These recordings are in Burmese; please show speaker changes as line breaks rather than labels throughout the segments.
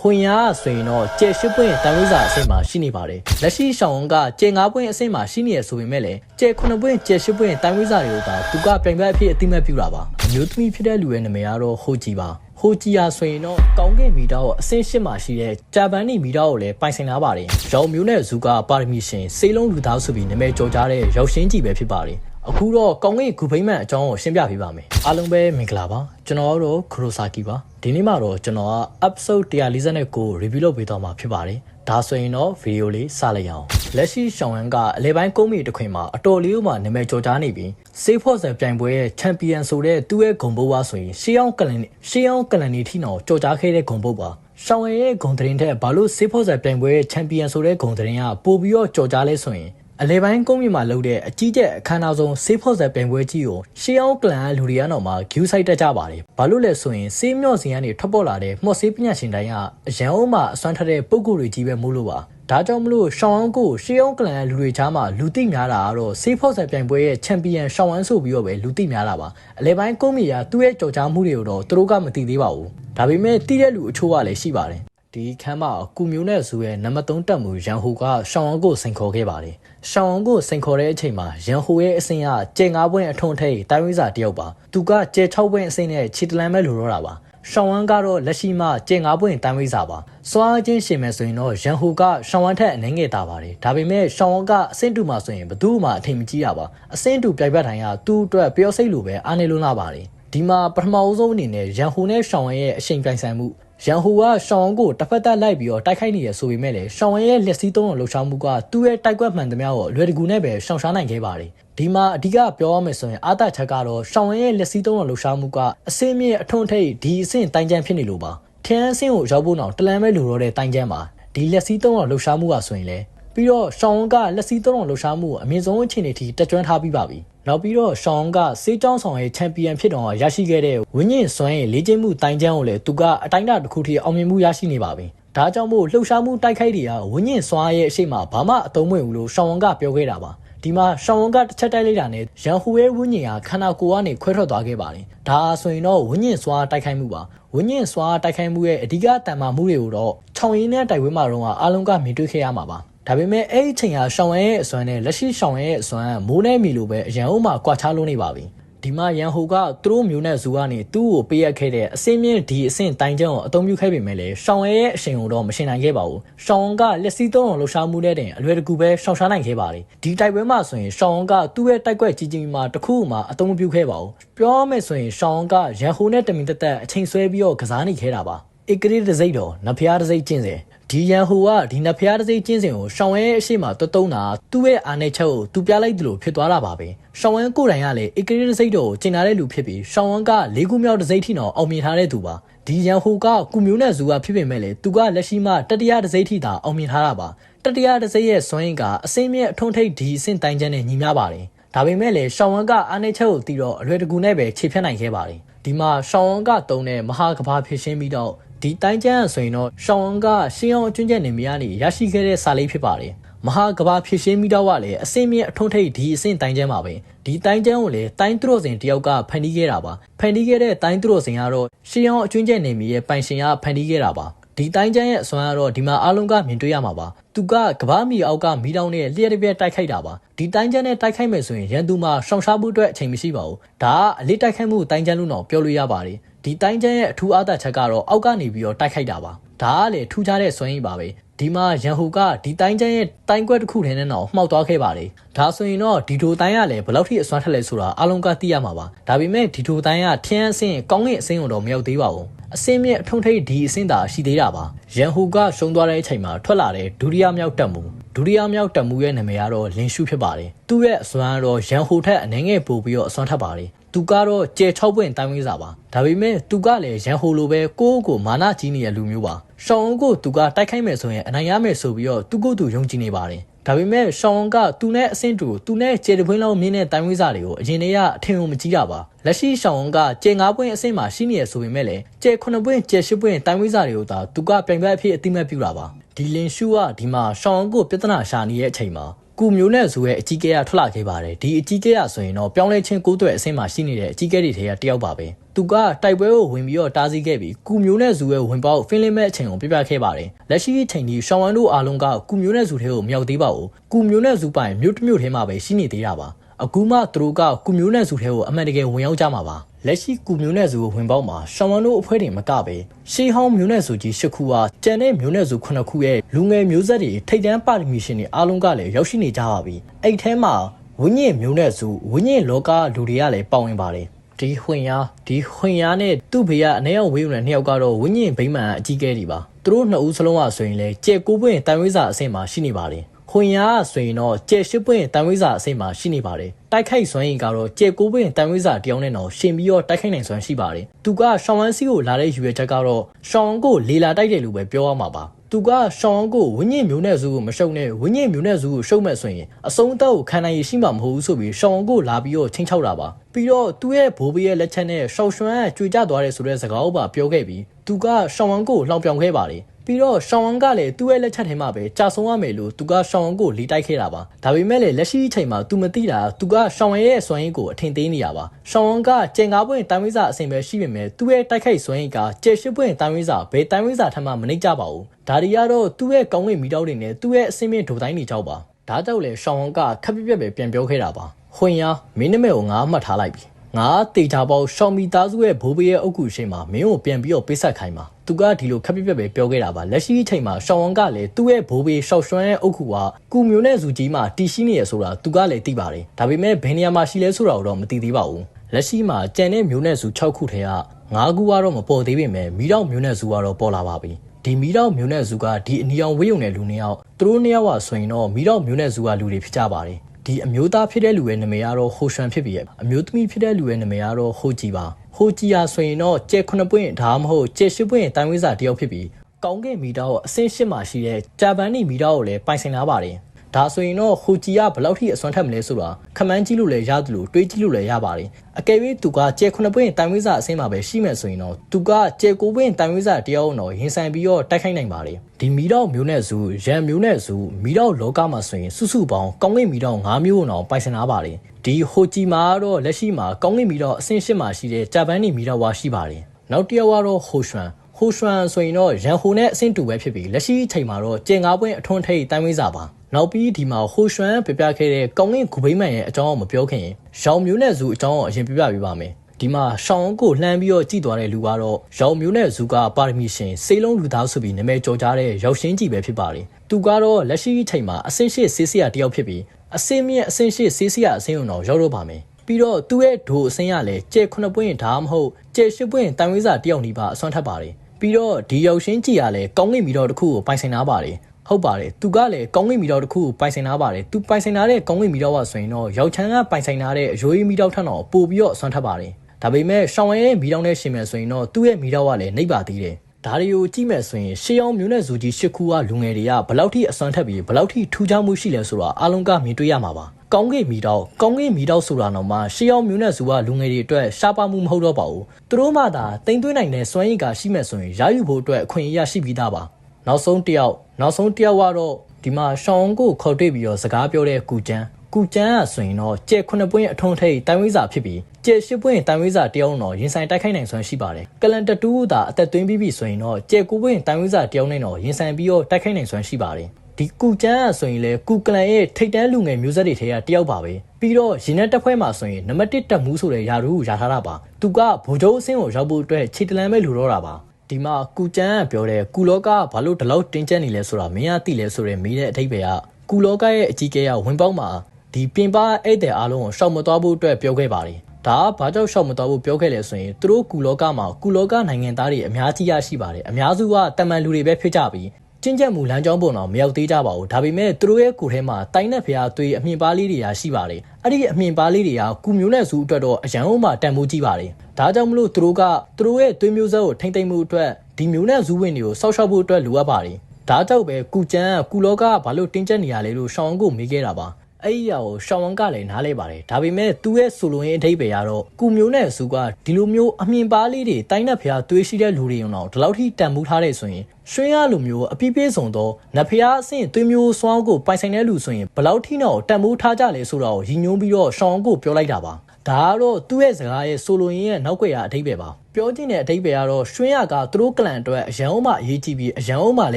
ဟွန်ယာဆိုရင်တော့ကျဲ၈ပွင့်တန်ဝိဇာအဆင့်မှာရှိနေပါတယ်လက်ရှိရှောင်းဝန်းကကျဲ9ပွင့်အဆင့်မှာရှိနေရဆိုပေမဲ့လည်းကျဲ9ပွင့်ကျဲ8ပွင့်တန်ဝိဇာတွေကိုသာသူကပြိုင်ဘက်အဖြစ်အတိမတ်ပြုတာပါအမျိုးသမီးဖြစ်တဲ့လူရဲ့နာမည်ကတော့ဟိုဂျီပါဟိုဂျီယာဆိုရင်တော့ကောင်းကင်မီတာကိုအဆင့်၈မှာရှိတဲ့ဂျပန်နီမီတာကိုလည်းပိုင်ဆိုင်လာပါတယ်ရောင်မျိုးနဲ့ဇူကပါရမီရှင်စေးလုံးလူသားဆိုပြီးနာမည်ကျော်ကြားတဲ့ရောက်ရှင်းကြီးပဲဖြစ်ပါတယ် အခုတော့ကောင်းကင်ဂူဖိမ့်မန်အကြောင်းကိုရှင်းပြပေးပါမယ်အားလုံးပဲမင်္ဂလာပါကျွန်တော်ကတော့ခရိုဆာကီပါဒီနေ့မှာတော့ကျွန်တော်က episode 149 review လုပ်ပေးသွားမှာဖြစ်ပါတယ်ဒါဆိုရင်တော့ဗီဒီယိုလေးစလိုက်အောင်လက်ရှိရှောင်းဝမ်ကအလဲပိုင်းကုန်းမီတစ်ခွင်မှာအတော်လေးမှနာမည်ကျော်ကြားနေပြီးစေးဖော့ဆန်ပြိုင်ပွဲရဲ့ချန်ပီယံဆိုတဲ့သူ့ရဲ့ဂုံဘုတ်ဝါဆိုရင်ရှေးအောင်ကလန်ရှေးအောင်ကလန်နီထီနော်ကြော်ကြားခဲ့တဲ့ဂုံဘုတ်ပါရှောင်းဝမ်ရဲ့ဂုံတရင်ထက်ဘာလို့စေးဖော့ဆန်ပြိုင်ပွဲရဲ့ချန်ပီယံဆိုတဲ့ဂုံတရင်ကပိုပြီးတော့ကြော်ကြားလဲဆိုရင် အလဲပိုင်းကုန်းမြေမှာလုပ်တဲ့အကြီးကျယ်အခမ်းအနားဆုံးဆေးဖော့ဆက်ပြိုင်ပွဲကြီးကိုရှေးအောင်ကလန်လူတွေကတော့မှဂူးဆိုင်တက်ကြပါတယ်။ဘာလို့လဲဆိုရင်ဆေးမြော့စီကနေထွက်ပေါ်လာတဲ့မှော့ဆေးပညာရှင်တိုင်းကအရန်အောင်မှအစွမ်းထက်တဲ့ပုံကိုယ်တွေကြီးပဲမို့လို့ပါ။ဒါကြောင့်မလို့ရှောင်းအောင်ကိုရှေးအောင်ကလန်လူတွေချားမှာလူသိများတာကတော့ဆေးဖော့ဆက်ပြိုင်ပွဲရဲ့ချန်ပီယံရှောင်းဝမ်ဆိုပြီးတော့ပဲလူသိများတာပါ။အလဲပိုင်းကုန်းမြေကသူ့ရဲ့ကြော်ကြားမှုတွေကိုတော့သူတို့ကမသိသေးပါဘူး။ဒါပေမဲ့တိတဲ့လူအချို့ကလည်းရှိပါတယ်။ ဒီခမ်းမကူမျိုးနဲ့ဇူရဲ့နံပါတ်3တက်မှုရန်ဟိုကရှောင်းအောင်ကိုစိန်ခေါ်ခဲ့ပါတယ်။ရှောင်းအောင်ကိုစိန်ခေါ်တဲ့အချိန်မှာရန်ဟိုရဲ့အဆင့်ကကျဲ9ပွင့်အထုံထိပ်တိုင်းဝိဇာတယောက်ပါ။သူကကျဲ6ပွင့်အဆင့်နဲ့ခြေတလန်းပဲလိုတော့တာပါ။ရှောင်းဝမ်ကတော့လက်ရှိမှကျဲ9ပွင့်တိုင်းဝိဇာပါ။စွာချင်းရှင်မယ်ဆိုရင်တော့ရန်ဟိုကရှောင်းဝမ်ထက်အနှင်းငယ်တာပါတယ်။ဒါပေမဲ့ရှောင်းဝမ်ကအဆင့်တူမှာဆိုရင်ဘသူမှအထင်မကြီးတာပါ။အဆင့်တူပြိုင်ဘက်တိုင်းကသူ့အတွက်ပျော်စိတ်လိုပဲအားနေလွန်းလာပါတယ်။ဒီမှာပထမအဆုံးအနေနဲ့ရန်ဟိုနဲ့ရှောင်းဝမ်ရဲ့အချိန်ပြိုင်ဆိုင်မှု ရန်ဟိုကရှောင်းကိုတစ်ဖက်သက်လိုက်ပြီးတော့တိုက်ခိုက်နေရဆိုပေမဲ့လည်းရှောင်းရဲ့လက်စည်းသုံးတော်လှုပ်ရှားမှုကသူ့ရဲ့တိုက်ကွက်မှန်သမျှကိုအလွယ်တကူနဲ့ပဲရှောင်ရှားနိုင်ခဲ့ပါတယ်ဒီမှာအဓိကပြောရမယ်ဆိုရင်အာသာချက်ကတော့ရှောင်းရဲ့လက်စည်းသုံးတော်လှုပ်ရှားမှုကအစင်းမြင့်အထွန်းထိပ်ဒီအဆင့်တိုင်းကျန်းဖြစ်နေလို့ပါထင်းအဆင့်ကိုရောက်ဖို့တော့တလန်ပဲလိုတော့တဲ့တိုင်းကျန်းပါဒီလက်စည်းသုံးတော်လှုပ်ရှားမှုကဆိုရင်လည်း ပြီးတော့ရှောင်းကလက်စည်းသုံးတော်လှုပ်ရှားမှုကိုအမြင့်ဆုံးအခြေအနေထိတက်ကြွထားပြီးပါပြီနောက်ပြီးတော့ရှောင်းကစေးကြောင်းဆောင်ရဲ့ချန်ပီယံဖြစ်တော့ရရှိခဲ့တဲ့ဝင်းညင်စွမ်းရဲ့လေ့ကျင့်မှုတိုင်းကျန်းကိုလည်းသူကအတိုင်းအတာတစ်ခုထိအောင်မြင်မှုရရှိနေပါပြီဒါကြောင့်မို့လှုပ်ရှားမှုတိုက်ခိုက်တွေကဝင်းညင်စွမ်းရဲ့အရှိမဘာမှအသုံးမဝင်ဘူးလို့ရှောင်းကပြောခဲ့တာပါဒီမှာရှောင်းဝန်းကတစ်ချက်တိုက်လိုက်တာနဲ့ရန်ဟူရဲ့ဝင်းညင်ဟာခန္ဓာကိုယ်ကနေခွဲထွက်သွားခဲ့ပါတယ်။ဒါဆိုရင်တော့ဝင်းညင်စွာတိုက်ခိုက်မှုပါ။ဝင်းညင်စွာတိုက်ခိုက်မှုရဲ့အဓိကတန်မာမှုတွေကိုတော့ခြောင်ရင်းနဲ့တိုက်ပွဲမှာတော့အားလုံးကမြင်တွေ့ခဲ့ရမှာပါ။ ဒါပေမဲ့အဲ့ဒီချိန်ဟာရှောင်းဝဲရဲ့အစွမ်းနဲ့လက်ရှိရှောင်းဝဲရဲ့အစွမ်းမိုးနဲ့မီလိုပဲအရန်အုံးမှာကွာခြားလုံးနေပါပြီဒီမှာရန်ဟိုကသူတို့မျိုးနဲ့ဇူကနေသူ့ကိုပေးရခဲ့တဲ့အစင်းမြင့်ဒီအဆင့်တိုင်းကျုံကိုအသုံးပြုခဲ့ပေမဲ့လည်းရှောင်းရဲရဲ့အရှင်ကိုတော့မရှင်နိုင်ခဲ့ပါဘူးရှောင်းကလက်စည်းသုံးအောင်လှူရှားမှုတဲ့တင်အလွယ်တကူပဲရှောင်ရှားနိုင်ခဲ့ပါတယ်ဒီတိုက်ပွဲမှာဆိုရင်ရှောင်းကသူ့ရဲ့တိုက်ကွက်ကြီးကြီးမှာတခုမှအသုံးမပြုခဲ့ပါဘူးပြောရမယ်ဆိုရင်ရှောင်းကရန်ဟိုနဲ့တမင်တက်တက်အချိန်ဆွဲပြီးတော့ကစားနေခဲ့တာပါဧကရီတစိမ့်တော်နဖျားတစိမ့်ကျင့်စေ ဒီရန်ဟိုကဒီနဖျားတစိမ့်ကျင်းစင်ကိုရှောင်းဝဲအရှိမတွတ်တုံးတာသူ့ရဲ့အာနယ်ချက်ကိုသူပြလိုက်တယ်လို့ဖြစ်သွားတာပါပဲရှောင်းဝဲကိုယ်တိုင်ကလည်းဧကရီတစိမ့်တော်ကိုကျင်လာတဲ့လူဖြစ်ပြီးရှောင်းဝဲက၄ခုမြောက်တစိမ့်ထိတော့အောင်မြင်ထားတဲ့သူပါဒီရန်ဟိုကကုမျိုးနဲ့ဇူကဖြစ်ပေမဲ့လေသူကလက်ရှိမှတတိယတစိမ့်ထိသာအောင်မြင်ထားတာပါတတိယတစိမ့်ရဲ့စွမ်းရည်ကအစင်းမြင့်အထွန်းထိပ်ဒီအဆင့်တိုင်းချမ်းနဲ့ညီမျှပါတယ်ဒါပေမဲ့လည်းရှောင်းဝဲကအာနယ်ချက်ကိုတီးတော့အလွယ်တကူနဲ့ပဲခြေဖြတ်နိုင်ခဲ့ပါတယ်ဒီမှာရှောင်းဝဲကတုံးတဲ့မဟာကဘာဖြစ်ရှင်းပြီးတော့ ဒီတိုင်းကျန်းဆိုရင်တော့ရှောင်းကရှင်းအောင်အကျွန်းချက်နေမရနေရရှိခဲ့တဲ့စာလေးဖြစ်ပါတယ်မဟာကဘာဖြစ်ရှင်းမိတော့ကလည်းအစင်းမြင့်အထွန်းထိပ်ဒီအဆင့်တိုင်းကျန်းပါပဲဒီတိုင်းကျန်းကိုလည်းတိုင်းသူတော်စင်တယောက်ကဖန်တီးခဲ့တာပါဖန်တီးခဲ့တဲ့တိုင်းသူတော်စင်ကတော့ရှင်းအောင်အကျွန်းချက်နေမီရဲ့ပိုင်ရှင်ကဖန်တီးခဲ့တာပါဒီတိုင်းကျန်းရဲ့အစွမ်းကတော့ဒီမှာအားလုံးကမြင်တွေ့ရမှာပါသူကကဘာမီအောက်ကမီတောင်းနဲ့လျှက်တစ်ပြက်တိုက်ခိုက်တာပါဒီတိုင်းကျန်းနဲ့တိုက်ခိုက်မယ်ဆိုရင်ရန်သူမှာရှောင်ရှားမှုအတွက်အချိန်မရှိပါဘူးဒါကအလေးတိုက်ခိုက်မှုတိုင်းကျန်းလို့တော့ပြောလို့ရပါတယ် ဒီတိုင်းကျန်းရဲ့အထူးအားသာချက်ကတော့အောက်ကနေပြီးတော့တိုက်ခိုက်တာပါဒါကလေထူးခြားတဲ့စွမ်းရည်ပါပဲဒီမှာရန်ဟူကဒီတိုင်းကျန်းရဲ့တိုင်းကွက်တစ်ခုထဲနဲ့တော့မှောက်သွားခဲ့ပါတယ်ဒါဆိုရင်တော့ဒီထိုတိုင်းကလည်းဘယ်လောက်ထိအစွမ်းထက်လဲဆိုတာအားလုံးကသိရမှာပါဒါပေမဲ့ဒီထိုတိုင်းကထင်းအဆင့်ကောင်းကင်အဆင့်ကိုတော့မရောက်သေးပါဘူးအစင်းမြင့်အထုံထိပ်ဒီအစင်းသာရှိသေးတာပါရန်ဟူကရှုံးသွားတဲ့အချိန်မှာထွက်လာတဲ့ဒုတိယမြောက်တက်မှုဒုတိယမြောက်တက်မှုရဲ့နာမည်ကတော့လင်ရှုဖြစ်ပါတယ်သူ့ရဲ့အစွမ်းကတော့ရန်ဟူထက်အနှဲငယ်ပိုပြီးတော့အစွမ်းထက်ပါတယ် သူကတော့ကျဲ6ပွင့်တိုင်းဝင်းစာပါဒါပေမဲ့သူကလည်းရန်ဟိုလိုပဲကိုယ့်ကိုမာနကြီးနေတဲ့လူမျိုးပါရှောင်းကိုသူကတိုက်ခိုက်မယ်ဆိုရင်အနိုင်ရမယ်ဆိုပြီးတော့သူ့ကိုယ်သူယုံကြည်နေပါတယ်ဒါပေမဲ့ရှောင်းကသူနဲ့အဆင့်တူသူနဲ့ကျေတပွင်းလောက်မြင်းတဲ့တိုင်းဝိစာတွေကိုအရင်တည်းကအထင်ုံမကြီးတာပါလက်ရှိရှောင်းကကျေ9ပွင့်အဆင့်မှာရှိနေရဆိုပေမဲ့လည်းကျေ9ပွင့်ကျေ10ပွင့်တိုင်းဝိစာတွေကိုသာသူကပြိုင်ဘက်အဖြစ်အတိမတ်ပြုတာပါဒီလင်ရှူကဒီမှာရှောင်းကိုပြဿနာရှာနေတဲ့အချိန်မှာ ကုမျိုးနဲ့ဆိုရဲ့အကြီးကဲကထွက်လာခဲ့ပါတယ်ဒီအကြီးကဲကဆိုရင်တော့ပြောင်းလဲချင်းကိုးသွဲအဆင့်မှာရှိနေတဲ့အကြီးကဲတွေထဲကတယောက်ပါပဲသူကတိုက်ပွဲကိုဝင်ပြီးတော့တားဆီးခဲ့ပြီးကုမျိုးနဲ့ဇူရဲ့ဝင်ပေါက်ဖင်းလင်းမဲ့အချိန်ကိုပြပြခဲ့ပါတယ်လက်ရှိအချိန်ဒီရှောင်းဝမ်တို့အားလုံးကကုမျိုးနဲ့ဇူထဲကိုမရောက်သေးပါဘူးကုမျိုးနဲ့ဇူပိုင်မြို့တစ်မြို့ထဲမှာပဲရှိနေသေးတာပါအခုမှသူတို့ကကုမျိုးနဲ့ဇူထဲကိုအမှန်တကယ်ဝင်ရောက်ကြမှာပါ လက်ရှိကုမျိုးနဲ့ဇူကိုဝင်ပေါက်မှာရှောင်းဝမ်တို့အဖွဲ့တွေမကပဲရှေးဟောင်းမျိုးနဲ့ဇူကြီး၈ခုဟာကျန်တဲ့မျိုးနဲ့ဇူ9ခုရဲ့လူငယ်မျိုးဆက်တွေထိတ်တန်းပါရမီရှင်တွေအားလုံးကလည်းရောက်ရှိနေကြပါပြီအဲ့ထဲမှာဝိညာဉ်မျိုးနဲ့ဇူဝိညာဉ်လောကလူတွေကလည်းပါဝင်ပါတယ်ဒီခွင်ရဒီခွင်ရနဲ့သူ့ဖေကအနည်းအောင်ဝေးဝင်တဲ့နှစ်ယောက်ကတော့ဝိညာဉ်ဗိမာန်အကြီးကဲတွေပါသူတို့နှစ်ဦးစလုံးကဆိုရင်လည်းကြဲကိုပွင့်တန်ဝိဇာအဆင့်မှာရှိနေပါတယ် ခွင်ရဆိုရင်တော့ကြဲရှိပွင့်တန်ဝိဇာအဆင့်မှာရှိနေပါတယ်တိုက်ခိုက်စွမ်းရင်ကတော့ကြဲကိုပွင့်တန်ဝိဇာတယောက်နဲ့တော့ရှင်ပြီးတော့တိုက်ခိုက်နိုင်စွမ်းရှိပါတယ်သူကရှောင်းဝမ်စီကိုလာတဲ့ယူရချက်ကတော့ရှောင်းဝမ်ကိုလေလာတိုက်တယ်လို့ပဲပြောရမှာပါသူကရှောင်းကိုဝင်းညင်မျိုးနဲ့စုကိုမရှုံနဲ့ဝင်းညင်မျိုးနဲ့စုကိုရှုံမဲ့ဆိုရင်အစုံအသက်ကိုခံနိုင်ရရှိမှာမဟုတ်ဘူးဆိုပြီးရှောင်းကိုလာပြီးတော့ချင်းချောက်တာပါပြီးတော့သူ့ရဲ့ဘိုးဘေးရဲ့လက်ချက်နဲ့ရှောင်းရွှမ်းကကြွေကြသွားတယ်ဆိုတဲ့စကားကိုပါပြောခဲ့ပြီးသူကရှောင်းဝမ်ကိုလှောင်ပြောင်ခဲ့ပါတယ် ပြီးတော့ရှောင်းဝမ်ကလည်းသူ့ရဲ့လက်ချက်ထဲမှာပဲကြာဆုံးရမယ်လို့သူကရှောင်းဝမ်ကိုလီတိုက်ခဲ့တာပါဒါပေမဲ့လည်းလက်ရှိအချိန်မှာသူမသိတာသူကရှောင်းဝမ်ရဲ့စွမ်းရည်ကိုအထင်သေးနေရပါရှောင်းဝမ်ကကျင်ကားပွင့်တိုင်းဝိဇာအစဉ်ပဲရှိပေမဲ့သူ့ရဲ့တိုက်ခိုက်စွမ်းရည်ကကျေရှိပွင့်တိုင်းဝိဇာဘယ်တိုင်းဝိဇာထမှမနှိမ့်ကြပါဘူးဒါတွေကတော့သူ့ရဲ့ကောင်းကင်မီတောက်တွေနဲ့သူ့ရဲ့အစင်းမြင့်ဒိုတိုင်းတွေကြောက်ပါဒါကြောင့်လေရှောင်းဝမ်ကခက်ပြက်ပြက်ပဲပြန်ပြောခဲ့တာပါခွင်ရမင်းနမဲကိုငါမှတ်ထားလိုက်ပြီငါတေချာပေါရှောင်းမီသားစုရဲ့ဘိုးဘေးရဲ့အုပ်ကူရှိမှာမင်းကိုပြန်ပြီးတော့ပေးဆက်ခိုင်းပါ သူကဒီလိုခက်ပြက်ပြက်ပဲပြောခဲ့တာပါလက်ရှိအချိန်မှာရှောင်းဝမ်ကလည်းသူ့ရဲ့ဘိုးဘေးရှောက်ရွှမ်းရဲ့အုပ်ကူကကူမျိုးနဲ့ဇူကြီးမှာတီရှိနေရဆိုတာသူကလည်းသိပါတယ်ဒါပေမဲ့ဘယ်နေရာမှာရှိလဲဆိုတာတော့မသိသေးပါဘူးလက်ရှိမှာကြံတဲ့မျိုးနဲ့ဇူ6ခုထဲက9ခုကတော့မပေါ်သေးပေမဲ့မီတော့မျိုးနဲ့ဇူကတော့ပေါ်လာပါပြီဒီမီတော့မျိုးနဲ့ဇူကဒီအနီအောင်ဝေးုံတဲ့လူနှစ်ယောက်သူတို့နှစ်ယောက်ကဆိုရင်တော့မီတော့မျိုးနဲ့ဇူကလူတွေဖြစ်ကြပါတယ်ဒီအမျိုးသားဖြစ်တဲ့လူရဲ့နာမည်ကတော့ဟိုရွှန်ဖြစ်ပြီရဲ့အမျိုးသမီးဖြစ်တဲ့လူရဲ့နာမည်ကတော့ဟိုကြည်ပါ ဟိုကြည်ဟာဆိုရင်တော့ကျဲခုနှစ်ပွင့်ဒါမှမဟုတ်ကျဲရှစ်ပွင့်တိုင်ဝိဇာတယောက်ဖြစ်ပြီးကောင်းကင်မီတာကိုအဆင့်ရှစ်မှာရှိတဲ့ဂျပန်နီမီတာကိုလည်းပိုင်ဆိုင်လာပါတယ် ဒါဆိုရင်တော့ဟိုဂျီကဘယ်လောက်ထိအစွမ်းထက်မလဲဆိုတာခမန်းကြည့်လို့လည်းရတယ်လို့တွေးကြည့်လို့လည်းရပါတယ်အကယ်၍သူကကျဲခုနှစ်ပွင့်တိုင်ဝိဇာအဆင့်မှာပဲရှိမယ်ဆိုရင်တော့သူကကျဲကိုပွင့်တိုင်ဝိဇာတယောက်တော့ရင်ဆိုင်ပြီးတော့တိုက်ခိုက်နိုင်ပါတယ်ဒီမီတော့မျိုးနဲ့စုရန်မျိုးနဲ့စုမီတော့လောကမှာဆိုရင်စုစုပေါင်းကောင်းကင်မီတော့၅မျိုးအောင်ပိုင်ဆိုင်လာပါတယ်ဒီဟိုဂျီမှာတော့လက်ရှိမှာကောင်းကင်မီတော့အဆင့်ရှစ်မှာရှိတဲ့ဂျပန်နီမီတော့ဝါရှိပါတယ်နောက်တစ်ယောက်ကတော့ဟိုရွှန်ဟိုရွှန်ဆိုရင်တော့ရန်ဟိုနဲ့အဆင့်တူပဲဖြစ်ပြီးလက်ရှိအချိန်မှာတော့ကျင်ငါးပွင့်အထွန်းထိပ်တိုင်ဝိဇာပါ နောက်ပြီးဒီမှာဟိုရွှမ်ပြပြခဲ့တဲ့ကောင်းကင်ဂူဘိမန်ရဲ့အကြောင်းကိုမပြောခင်ရောင်မျိုးနဲ့ဇူအကြောင်းကိုအရင်ပြပြပေးပါမယ်ဒီမှာရှောင်းကိုလှမ်းပြီးတော့ကြည်သွားတဲ့လူကတော့ရောင်မျိုးနဲ့ဇူကပါရမီရှင်စေလုံးလူသားဆိုပြီးနာမည်ကျော်ကြားတဲ့ရောက်ရှင်းကြီးပဲဖြစ်ပါတယ်သူကတော့လက်ရှိအချိန်မှာအဆင့်ရှိဆေးဆရာတယောက်ဖြစ်ပြီးအဆင့်မြင့်အဆင့်ရှိဆေးဆရာအဆင့်ုံတော့ရောက်တော့ပါမယ်ပြီးတော့သူ့ရဲ့ဒိုအဆင့်ရလဲကျဲ9ပွင့်ဒါမှမဟုတ်ကျဲ10ပွင့်တိုင်ဝိဇာတယောက်နီးပါအစွမ်းထပ်ပါတယ်ပြီးတော့ဒီရောက်ရှင်းကြီးကလည်းကောင်းကင်မီတော်တစ်ခုကိုပိုင်ဆိုင်ထားပါတယ် ဟုတ်ပါတယ်သူကလည်းကောင်းကင်မီတော်တစ်ခုကိုပိုင်ဆိုင်ထားပါတယ်သူပိုင်ဆိုင်ထားတဲ့ကောင်းကင်မီတော်ကဆိုရင်တော့ရောက်ချမ်းကပိုင်ဆိုင်ထားတဲ့အရိုးရီမီတော်ထက်တော့ပို့ပြီးတော့အစွမ်းထပ်ပါတယ်ဒါပေမဲ့ရှောင်းဝဲရဲ့မီတော်နဲ့ရှင်မယ်ဆိုရင်တော့သူ့ရဲ့မီတော်ကလည်းနှိပ်ပါသေးတယ်ဒါတွေကိုကြည့်မယ်ဆိုရင်ရှေးအောင်မျိုးနဲ့ဇူကြီးရှစ်ခုကလူငယ်တွေကဘလောက်ထိအစွမ်းထက်ပြီးဘလောက်ထိထူးခြားမှုရှိလဲဆိုတာအားလုံးကမြင်တွေ့ရမှာပါကောင်းကင်မီတော့ကောင်းကင်မီတော့ဆိုတာတော့မှရှေးအောင်မျိုးနဲ့ဇူကလူငယ်တွေအတွက်ရှားပါမှုမဟုတ်တော့ပါဘူးသူတို့မှသာတင်သွင်းနိုင်တဲ့စွမ်းရည်ကရှိမယ်ဆိုရင်ရယူဖို့အတွက်အခွင့်အရေးရှိပြီးသားပါ နောက်ဆုံးတစ်ယောက်နောက်ဆုံးတစ်ယောက်ကတော့ဒီမှာရှောင်းကိုခေါ်တွေ့ပြီးတော့စကားပြောတဲ့ကူချမ်းကူချမ်းကဆိုရင်တော့ကျဲခုနှစ်ပွင့်အထုံးထိပ်တိုင်ဝိဇာဖြစ်ပြီးကျဲရှစ်ပွင့်တိုင်ဝိဇာတယောက်တော့ရင်ဆိုင်တိုက်ခိုက်နိုင်စွမ်းရှိပါတယ်ကလန်တတူးသာအသက်သွင်းပြီးပြီဆိုရင်တော့ကျဲကူပွင့်တိုင်ဝိဇာတယောက်နဲ့တော့ရင်ဆိုင်ပြီးတော့တိုက်ခိုက်နိုင်စွမ်းရှိပါတယ်ဒီကူချမ်းကဆိုရင်လေကူကလန်ရဲ့ထိတ်တန်းလူငယ်မျိုးဆက်တွေထဲကတယောက်ပါပဲပြီးတော့ရင်နဲ့တက်ဖွဲမှာဆိုရင်နံပါတ်1တက်မှုဆိုတဲ့ယာရူကိုယာထားတာပါသူကဗိုလ်ချုပ်အဆင့်ကိုရောက်ဖို့အတွက်ခြေတလန်းပဲလူတော့တာပါ ဒီမှာကူချမ်းကပြောတဲ့ကူလောကဘာလို့ဒီလောက်တင်းကျပ်နေလဲဆိုတာမင်းကသိလဲဆိုတဲ့မိတဲ့အထိပ္ပယ်ကကူလောကရဲ့အကြီးကဲကဝင်ပေါက်မှာဒီပြင်ပဧည့်သည်အားလုံးကိုရှောက်မသွားဖို့အတွက်ပြောခဲ့ပါတယ်ဒါကဘာကြောင့်ရှောက်မသွားဖို့ပြောခဲ့လဲဆိုရင်သူတို့ကူလောကမှာကူလောကနိုင်ငံသားတွေအများကြီးရရှိပါတယ်အများစုကတမန်လူတွေပဲဖြစ်ကြပြီး ကျင့်ကြံမှုလမ်းကြောင်းပုံတော့မရောက်သေးကြပါဘူးဒါပေမဲ့သူတို့ရဲ့ကိုယ်ထဲမှာတိုင်းနဲ့ဖျားသွေးအမြင်ပါလေးတွေရရှိပါတယ်အဲ့ဒီအမြင်ပါလေးတွေကကူမျိုးနဲ့စုအတွက်တော့အရန်အောင်မှတန်ဖိုးကြီးပါတယ်ဒါကြောင့်မလို့သူတို့ကသူတို့ရဲ့သွေးမျိုးဆက်ကိုထိမ့်သိမ့်မှုအတွက်ဒီမျိုးနဲ့ဇူးဝင်တွေကိုစောက်ရှောက်ဖို့အတွက်လိုအပ်ပါတယ်ဒါကြောင့်ပဲကုချမ်းကကုလောကကဘာလို့တင်းကျပ်နေရလဲလို့ရှောင်းကိုမေးခဲ့တာပါ အဲ့ဒီအရာကိုရှောင်းဝမ်ကလည်းနားလဲပါတယ်ဒါပေမဲ့သူ့ရဲ့ဆိုလိုရင်းအဓိပ္ပာယ်ကတော့ကုမျိုးနဲ့စုကဒီလိုမျိုးအမြင်ပါလေးတွေတိုင်းနဲ့ဖျားသွေးရှိတဲ့လူတွေုံတော့ဒီလောက်ထိတန်ဖိုးထားတဲ့ဆိုရင်ရွှေရလိုမျိုးအပြည့်ပြည့်စုံသောနဖျားအဆင့်သွေးမျိုးစွမ်းကိုပိုင်ဆိုင်တဲ့လူဆိုရင်ဘယ်လောက်ထိတော့တန်ဖိုးထားကြလဲဆိုတော့ရည်ညွှန်းပြီးတော့ရှောင်းကိုပြောလိုက်တာပါ ဒါကတော့သူ့ရဲ့စကားရဲ့ဆိုလိုရင်းရဲ့နောက်ွယ်ရာအဓိပ္ပာယ်ပါပြောချင်တဲ့အဓိပ္ပာယ်ကတော့ရွှေရကသူတို့ကလန်အတွက်အရန်အောင်မှအရေးကြီးပြီးအရန်အောင်မှလ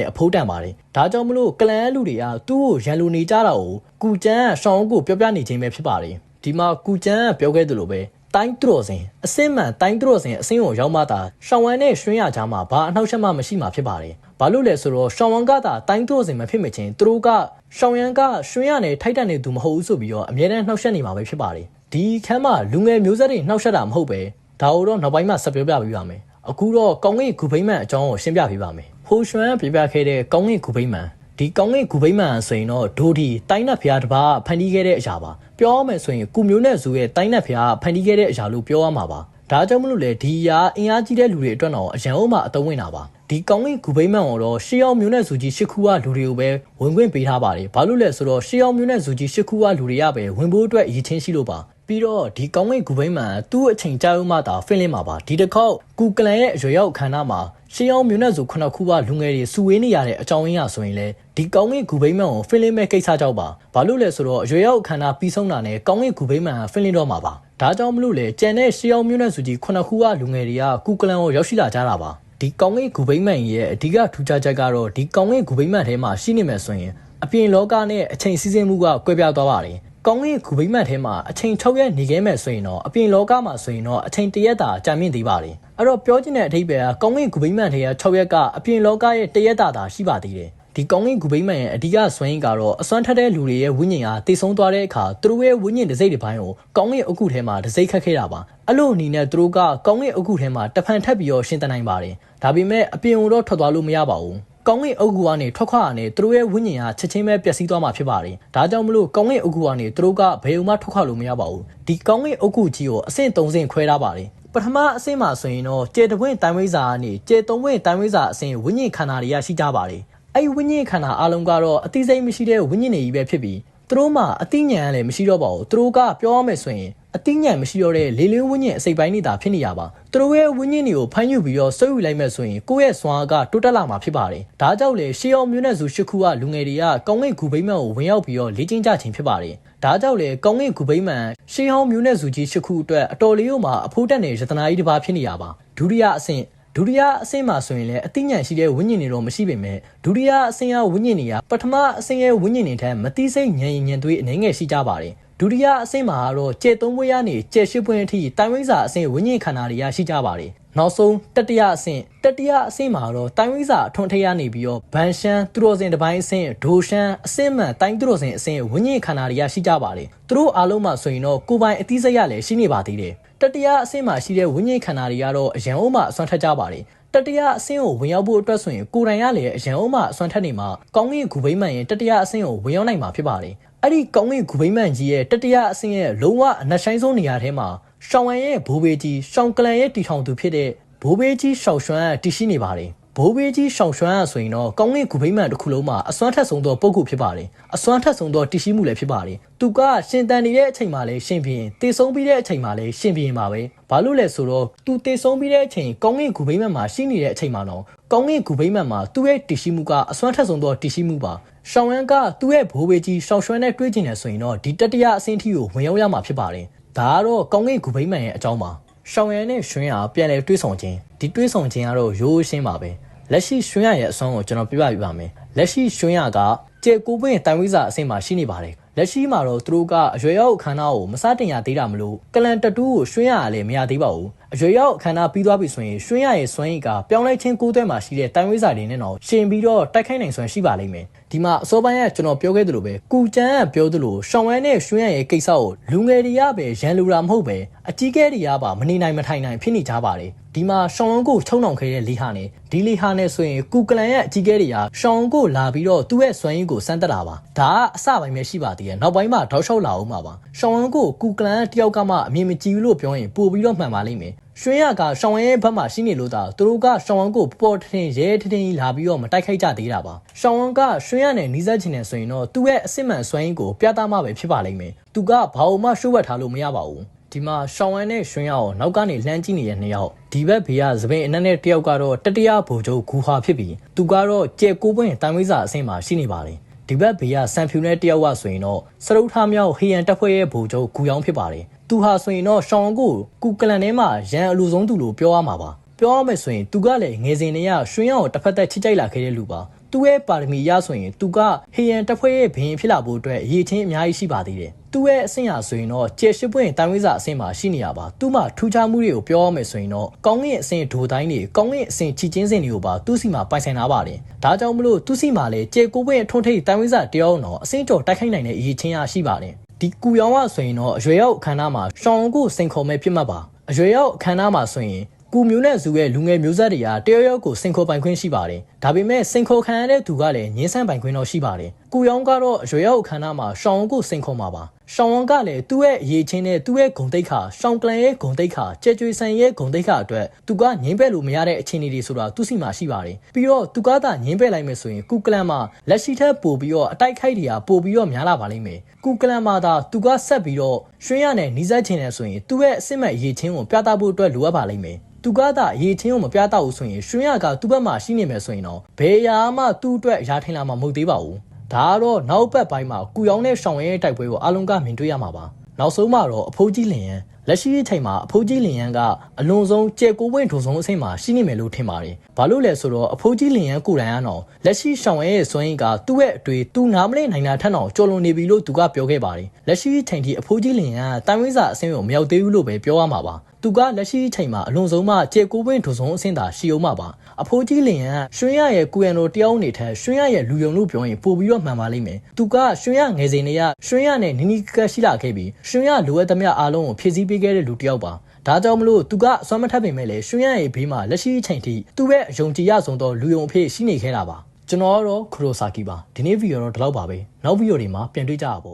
ည်းအဖိုးတန်ပါတယ်ဒါကြောင့်မလို့ကလန်လူတွေကသူ့ကိုရန်လိုနေကြတာကိုကုကျန်းကရှောင်းကိုပြောပြနေခြင်းပဲဖြစ်ပါတယ်ဒီမှာကုကျန်းကပြောခဲ့သလိုပဲတိုင်းသူတော်စင်အစင်မှန်တိုင်းသူတော်စင်အစင်းကိုရောက်မှသာရှောင်းဝမ်နဲ့ရွှင်းရကြားမှာဘာအနှောက်အယှက်မှမရှိမှာဖြစ်ပါတယ်။ဘာလို့လဲဆိုတော့ရှောင်းဝမ်ကသာတိုင်းသူတော်စင်မဖြစ်မချင်းသူတို့ကရှောင်းရန်ကရွှင်းရနဲ့ထိုက်တန်နေသူမဟုတ်ဘူးဆိုပြီးတော့အမြဲတမ်းနှောက်ယှက်နေမှာပဲဖြစ်ပါတယ်။ ဒီခန်းမှာလူငယ်မျိုးဆက်တွေနှောက်ယှက်တာမဟုတ်ပဲဒါကိုတော့နောက်ပိုင်းမှာဆက်ပြောပြပေးပါမယ်။အခုတော့ကောင်းကင်ဂူဘိမန်အကြောင်းကိုရှင်းပြပေးပါမယ်။ဟိုရွှန်ပြပြခဲ့တဲ့ကောင်းကင်ဂူဘိမန်ဒီကောင်းကင်ဂူဘိမန်ဆိုရင်တော့ဒိုဒီတိုင်းနတ်ဖျားတစ်ပါးဖန်တီးခဲ့တဲ့အရာပါပြောရမယ်ဆိုရင်ကုမျိုးနဲ့ဇူရဲ့တိုင်းနတ်ဖျားဖန်တီးခဲ့တဲ့အရာလို့ပြောရမှာပါဒါကြောင့်မလို့လေဒီအရာအင်အားကြီးတဲ့လူတွေအတွက်တော့အရန်အောင်မှအသုံးဝင်တာပါဒီကောင်းကင်ဂူဘိမန်ကိုတော့ရှေးအောင်မျိုးနဲ့ဇူကြီးရှစ်ခုကလူတွေကိုပဲဝင်ခွင့်ပေးထားပါတယ်ဘာလို့လဲဆိုတော့ရှေးအောင်မျိုးနဲ့ဇူကြီးရှစ်ခုကလူတွေကပဲဝင်ဖို့အတွက်အရေးချင်းရှိလို့ပါ ပြီးတော့ဒီကောင်းကင်ဂူဘိမန်သူ့အချိန်ကြာဦးမှသာဖင်လင်းမှာပါဒီတစ်ခေါက်ကူကလန်ရဲ့အရွယ်ရောက်ခန္ဓာမှာရှေးအောင်မျိုးနဲ့ဆိုခုနှစ်ခုကလူငယ်တွေစုဝေးနေရတဲ့အကြောင်းရင်းရဆိုရင်လေဒီကောင်းကင်ဂူဘိမန်ကိုဖင်လင်းမဲ့ကိစ္စကြောင့်ပါဘာလို့လဲဆိုတော့အရွယ်ရောက်ခန္ဓာပြီးဆုံးတာနဲ့ကောင်းကင်ဂူဘိမန်ဖင်လင်းတော့မှာပါဒါကြောင့်မလို့လေကျန်တဲ့ရှေးအောင်မျိုးနဲ့ဆိုကြီးခုနှစ်ခုကလူငယ်တွေကကူကလန်ကိုရောက်ရှိလာကြတာပါဒီကောင်းကင်ဂူဘိမန်ရဲ့အဓိကထူးခြားချက်ကတော့ဒီကောင်းကင်ဂူဘိမန်ထဲမှာရှိနေမယ်ဆိုရင်အပြင်လောကနဲ့အချိန်စည်းစိမ်မှုကကွဲပြားသွားပါတယ် ကောင်းကင်ဂူဘိမတ်ထဲမှာအချိန်6ရက်နေခဲ့မယ်ဆိုရင်တော့အပြင်လောကမှာဆိုရင်တော့အချိန်1ရက်တာကြာမြင့်သေးပါတယ်အဲ့တော့ပြောချင်တဲ့အဓိပ္ပာယ်ကကောင်းကင်ဂူဘိမတ်ထဲက6ရက်ကအပြင်လောကရဲ့1ရက်တာသာရှိပါသေးတယ်ဒီကောင်းကင်ဂူဘိမန်ရဲ့အဓိကစွမ်းရင်းကတော့အစွမ်းထက်တဲ့လူတွေရဲ့ဝိညာဉ်ဟာတည်ဆုံးသွားတဲ့အခါသူတို့ရဲ့ဝိညာဉ်တစ်စိတ်တစ်ပိုင်းကိုကောင်းကင်အုပ်ကုထဲမှာတစ်စိတ်ခတ်ခဲ့တာပါအဲ့လိုအနေနဲ့သူတို့ကကောင်းကင်အုပ်ကုထဲမှာတဖန်ထပ်ပြီးတော့ရှင်းတနိုင်ပါတယ်ဒါပေမဲ့အပြင်ကိုတော့ထွက်သွားလို့မရပါဘူး ကောင်းကင်အုပ်ကူကနေထွက်ခွာနေသူတို့ရဲ့ဝိညာဉ်ဟာချက်ချင်းပဲပျက်စီးသွားမှာဖြစ်ပါတယ်။ဒါကြောင့်မလို့ကောင်းကင်အုပ်ကူကနေသူတို့ကဘယ်မှထွက်ခွာလို့မရပါဘူး။ဒီကောင်းကင်အုပ်ကူကြီးကိုအဆင့်၃ဆင့်ခွဲထားပါတယ်။ပထမအဆင့်မှာဆိုရင်တော့ကျေတပွင့်တိုင်းဝိဇာကနေကျေသုံးပွင့်တိုင်းဝိဇာအဆင့်ဝိညာဉ်ခန္ဓာတွေရရှိကြပါတယ်။အဲ့ဒီဝိညာဉ်ခန္ဓာအလုံးကတော့အသိစိတ်မရှိတဲ့ဝိညာဉ်တွေကြီးပဲဖြစ်ပြီး သူတို့မှအသိဉာဏ်လည်းမရှိတော့ပါဘူး။သူတို့ကပြောရမယ်ဆိုရင်အသိဉာဏ်မရှိတော့တဲ့လေလင်းဝိညာဉ်အစိပ်ပိုင်းနေတာဖြစ်နေရပါသူတို့ရဲ့ဝိညာဉ်တွေကိုဖမ်းယူပြီးတော့ဆွဲယူလိုက်မဲ့ဆိုရင်ကိုယ့်ရဲ့စွမ်းအားကတိုးတက်လာမှာဖြစ်ပါတယ်ဒါကြောင့်လေရှေးအောင်မျိုးနဲ့စုရှစ်ခုကလူငယ်တွေကကောင်းကင်ဂူဘိမန်ကိုဝင်ရောက်ပြီးတော့လေ့ကျင့်ကြခြင်းဖြစ်ပါတယ်ဒါကြောင့်လေကောင်းကင်ဂူဘိမန်ရှေးအောင်မျိုးနဲ့စုကြီးရှစ်ခုအတွက်အတော်လေးရောမှာအဖိုးတက်နေရတနာကြီးတစ်ပါးဖြစ်နေရပါဒုတိယအဆင့် ဒုတိယအဆင့်မှာဆိုရင်လည်းအသိဉာဏ်ရှိတဲ့ဝိညာဉ်တွေတော့မရှိပေမဲ့ဒုတိယအဆင့်ရဲ့ဝိညာဉ်တွေကပထမအဆင့်ရဲ့ဝိညာဉ်တွေထက်မသိစိတ်ဉာဏ်ရည်ဉာဏ်သွေးအနေငယ်ရှိကြပါတယ်ဒုတိယအဆင့်မှာတော့ကျဲသုံးပွဲရနေကျဲရှစ်ပွဲအထိတိုင်းဝိဇာအဆင့်ဝိညာဉ်ခန္ဓာတွေရရှိကြပါတယ်နောက်ဆုံးတတိယအဆင့်တတိယအဆင့်မှာတော့တိုင်းဝိဇာအထွန်းထရနေပြီးတော့ဗန်ရှန်သူတော်စင်တစ်ပိုင်းအဆင့်ဒိုရှန်အဆင့်မှန်တိုင်းသူတော်စင်အဆင့်ဝိညာဉ်ခန္ဓာတွေရရှိကြပါတယ်သူတို့အားလုံးမှာဆိုရင်တော့ကိုပိုင်အသိစိတ်ရလည်းရှိနေပါသေးတယ် တတိယအဆင့်မှာရှိတဲ့ဝိညာဉ်ခန္ဓာတွေကတော့အရန်အုံးမှအစွမ်းထက်ကြပါတယ်တတိယအဆင့်ကိုဝင်ရောက်ဖို့အတွက်ဆိုရင်ကိုယ်တိုင်ကလည်းအရန်အုံးမှအစွမ်းထက်နေမှာကောင်းကင်ဂူဘိမန်ရဲ့တတိယအဆင့်ကိုဝင်ရောက်နိုင်မှာဖြစ်ပါတယ်အဲ့ဒီကောင်းကင်ဂူဘိမန်ကြီးရဲ့တတိယအဆင့်ရဲ့လုံးဝအနက်ဆိုင်ဆုံးနေရာထဲမှာရှောင်းဝမ်ရဲ့ဘိုးဘေးကြီးရှောင်းကလန်ရဲ့တီထောင်သူဖြစ်တဲ့ဘိုးဘေးကြီးရှောင်းရွှမ်းတည်ရှိနေပါတယ် ဘိုးဘေးကြီးရှောင်းရွှမ်းဆိုရင်တော့ကောင်းကင်ဂူဘိမန်တစ်ခုလုံးမှာအစွမ်းထက်ဆုံးသောပုဂ္ဂိုလ်ဖြစ်ပါတယ်အစွမ်းထက်ဆုံးသောတည်ရှိမှုလည်းဖြစ်ပါတယ်သူကရှင်တန်နေတဲ့အချိန်မှာလည်းရှင်ပြင်းတည်ဆုံးပြီးတဲ့အချိန်မှာလည်းရှင်ပြင်းပါပဲဘာလို့လဲဆိုတော့သူတည်ဆုံးပြီးတဲ့အချိန်ကောင်းကင်ဂူဘိမန်မှာရှိနေတဲ့အချိန်မှာတော့ကောင်းကင်ဂူဘိမန်မှာသူ့ရဲ့တည်ရှိမှုကအစွမ်းထက်ဆုံးသောတည်ရှိမှုပါရှောင်းဝမ်ကသူ့ရဲ့ဘိုးဘေးကြီးရှောင်းရွှမ်းနဲ့တွေ့ကျင်တယ်ဆိုရင်တော့ဒီတတိယအဆင့်ထိကိုဝင်ရောက်ရမှာဖြစ်ပါတယ်ဒါကတော့ကောင်းကင်ဂူဘိမန်ရဲ့အကြောင်းပါ ရှောင်းရန်နဲ့ရွှင်ရပြန်လဲတွေးဆောင်ခြင်းဒီတွေးဆောင်ခြင်းကတော့ရိုးရှင်းပါပဲလက်ရှိရွှင်ရရဲ့အစွမ်းကိုကျွန်တော်ပြပြပြပါမယ်လက်ရှိရွှင်ရကကျေကိုပွင့်တန်ဝိဇာအဆင့်မှာရှိနေပါတယ်လက်ရှိမှာတော့သူတို့ကအရွယ်ရောက်အခမ်းအနားကိုမစတင်ရသေးတာမလို့ကလန်တတူးကိုရွှင်ရရလည်းမရသေးပါဘူး အရွယ်ရောက်အခမ်းအနားပြီးသွားပြီဆိုရင်ရွှင်ရရဲ့စွမ်းရည်ကပြောင်းလဲခြင်းကိုးသွဲမှာရှိတဲ့တန်ဝိဇာတွေနဲ့တော့ရှင်ပြီးတော့တိုက်ခိုက်နိုင်စွမ်းရှိပါလိမ့်မယ်ဒီမှာအစောပိုင်းကကျွန်တော်ပြောခဲ့သလိုပဲကူကျန်းကပြောသလိုရှောင်းဝမ်းနဲ့ရွှင်ရရဲ့ကိစ္စကိုလူငယ်တွေကပဲရန်လူတာမဟုတ်ပဲအကြီးကဲတွေကပါမနေနိုင်မထိုင်နိုင်ဖြစ်နေကြပါတယ်ဒီမှာရှောင်းဝမ်းကိုချုံနှောင်ခဲ့တဲ့လီဟာနဲ့ဒီလီဟာနဲ့ဆိုရင်ကူကလန်ရဲ့အကြီးကဲတွေကရှောင်းကိုလာပြီးတော့သူ့ရဲ့စွမ်းရည်ကိုစမ်းတက်တာပါဒါကအစပိုင်းပဲရှိပါသေးတယ်နောက်ပိုင်းမှာတောက်လျှောက်လာအောင်ပါပါရှောင်းဝမ်းကိုကူကလန်တယောက်ကမှအမြင်မကြည့်ဘူးလို့ပြောရင်ပို့ပြီးတော့မှန်ပါလိမ့်မယ် ရွှေရကရှောင်းဝင်းရဲ့ဘက်မှာရှိနေလို့သာသူတို့ကရှောင်းဝင်းကိုပေါ်ထင်ရဲထင်းလာပြီးတော့မတိုက်ခိုက်ကြသေးတာပါရှောင်းဝင်းကရွှေရနဲ့နီးစပ်ချင်တယ်ဆိုရင်တော့သူ့ရဲ့အစစ်မှန်စွမ်းရင်းကိုပြသမှပဲဖြစ်ပါလိမ့်မယ်သူကဘာလို့မှရှိုးဝက်ထားလို့မရပါဘူးဒီမှာရှောင်းဝမ်နဲ့ရွှင်ရအောင်နောက်ကနေလှမ်းကြည့်နေတဲ့နှစ်ယောက်ဒီဘက်ဘေးကသပင်အနက်နဲ့တယောက်ကတော့တတိယဘိုလ်ချုပ်ဂူဟာဖြစ်ပြီးသူကတော့ကျဲကိုပွင့်တန်ဝိဇာအဆင့်မှာရှိနေပါတယ်ဒီဘက်ဘေးကစံဖြူနဲ့တယောက်ကဆိုရင်တော့စရုပ်ထားမြောက်ဟီယန်တက်ဖွဲ့ရဲ့ဘိုလ်ချုပ်ဂူယောင်းဖြစ်ပါတယ် သူဟာဆိုရင်တော့ရှောင်းကိုကူကလန်ထဲမှာရန်အလူဆုံးသူလို့ပြောရမှာပါပြောရမယ်ဆိုရင်သူကလည်းငယ်စဉ်တည်းကရွှင်ရအောင်တစ်ဖက်သက်ချစ်ကြိုက်လာခဲ့တဲ့လူပါသူ့ရဲ့ပါရမီရဆိုရင်သူကဟီယန်တက်ဖွဲ့ရဲ့ဘရင်ဖြစ်လာဖို့အတွက်အရေးချင်းအများကြီးရှိပါသေးတယ်သူ့ရဲ့အဆင့်အရဆိုရင်တော့ကျေရှိပွင့်တိုင်ဝိဇာအဆင့်မှာရှိနေရပါသူ့မှာထူးခြားမှုတွေကိုပြောရမယ်ဆိုရင်တော့ကောင်းကင်အဆင့်ဒိုတိုင်းတွေကောင်းကင်အဆင့်ချီချင်းစင်တွေကိုပါသူ့စီမှာပိုင်ဆိုင်ထားပါတယ်ဒါကြောင့်မလို့သူ့စီမှာလည်းကျေကိုပွင့်ထွန်းထိပ်တိုင်ဝိဇာတယောက်တော့အဆင့်ကျော်တိုက်ခိုက်နိုင်တဲ့အရေးချင်းအရှိပါတယ် ဒီကူရောင်ကဆိုရင်တော့အရွယ်ရောက်အခမ်းအနားမှာရှောင်းကိုစိန်ခေါ်မဲ့ပြစ်မှတ်ပါအရွယ်ရောက်အခမ်းအနားမှာဆိုရင်ကူမျိုးနဲ့ဇူရဲ့လူငယ်မျိုးဆက်တွေကတယောက်ယောက်ကိုစင်ခေါ်ပိုင်ခွင့်ရှိပါတယ်။ဒါပေမဲ့စင်ခေါ်ခံရတဲ့သူကလည်းငင်းဆန်းပိုင်ခွင့်တော့ရှိပါတယ်။ ကူယောင်ကတော့ရွေရောက်အခမ်းအနားမှာရှောင်းကိုစင်ခေါ်မှာပါ။ရှောင်းကလည်းသူ့ရဲ့အရေးချင်းနဲ့သူ့ရဲ့ဂုံတိတ်ခါရှောင်းကလန်ရဲ့ဂုံတိတ်ခါကြဲကြွေဆန်ရဲ့ဂုံတိတ်ခါအတွက်သူကငင်းပက်လို့မရတဲ့အခြေအနေတွေဆိုတာသူ့စီမှာရှိပါတယ်။ပြီးတော့သူကသာငင်းပက်လိုက်မယ်ဆိုရင်ကူကလန်မှာလက်ရှိထက်ပိုပြီးတော့အတိုက်ခိုက်တွေကပိုပြီးတော့များလာပါလိမ့်မယ်။ကူကလန်မှာသာသူကဆက်ပြီးတော့ရွှေရနဲ့နီးစပ်ချင်တယ်ဆိုရင်သူ့ရဲ့အစစ်မဲ့အရေးချင်းကိုပြသဖို့အတွက်လိုအပ်ပါလိမ့်မယ်။သူကသာအရေးချင်းကိုမပြတော့ဘူးဆိုရင်ရွှေရကသူ့ဘက်မှာရှိနေမယ်ဆိုရင်တော့ဘယ်ရာမှသူ့အတွက်ရာထင်လာမှာမဟုတ်သေးပါဘူး ဒါကတော့နောက်ဘက်ပိုင်းမှာကုယောင်းနဲ့ရှောင်းရဲတိုက်ပွဲကိုအားလုံးကမြင်တွေ့ရမှာပါနောက်ဆုံးမှာတော့အဖိုးကြီးလင်ရန်လက်ရှိအချိန်မှာအဖိုးကြီးလင်ရန်ကအလွန်ဆုံးကြဲကိုဝင့်ထုံဆုံးအဆင့်မှာရှိနေမယ်လို့ထင်ပါတယ်။ဘာလို့လဲဆိုတော့အဖိုးကြီးလင်ရန်ကိုယ်တိုင်ကတော့လက်ရှိရှောင်းရဲရဲ့စွမ်းရည်ကသူ့ရဲ့အတွေ့သူနားမလဲနိုင်တာထက်တော့ကျော်လွန်နေပြီလို့သူကပြောခဲ့ပါတယ်။လက်ရှိအချိန်ထိအဖိုးကြီးလင်ရန်ကတိုင်ဝင်းစာအဆင့်ကိုမရောက်သေးဘူးလို့ပဲပြောရမှာပါ။သူကလက်ရှိအချိန်မှာအလွန်ဆုံးမှကျေကိုဝင်းထုံဆုံးအဆင့်သာရှိအောင်မှာပါအဖိုးကြီးလင်ရန်ရွှေရရဲ့ကုရန်တော်တယောက်နေထက်ရွှေရရဲ့လူယုံလို့ပြောရင်ပို့ပြီးတော့မှန်ပါလိမ့်မယ်သူကရွှေရငယ်စဉ်တွေကရွှေရနဲ့နီနီကကရှိလာခဲ့ပြီးရွှေရလိုအပ်သမျှအားလုံးကိုဖြည့်ဆည်းပေးခဲ့တဲ့လူတယောက်ပါ ဒါကြောင့်မလို့သူကအစွမ်းမထက်ပင်မဲ့လေရွှေရရဲ့ဘေးမှာလက်ရှိအချိန်ထိသူ့ရဲ့အယုံကြည်ရဆုံးသောလူယုံအဖြစ်ရှိနေခဲ့တာပါကျွန်တော်ကတော့ခရိုဆာကီပါဒီနေ့ဗီဒီယိုတော့ဒီလောက်ပါပဲနောက်ဗီဒီယိုတွေမှာပြန်တွေ့ကြရပါ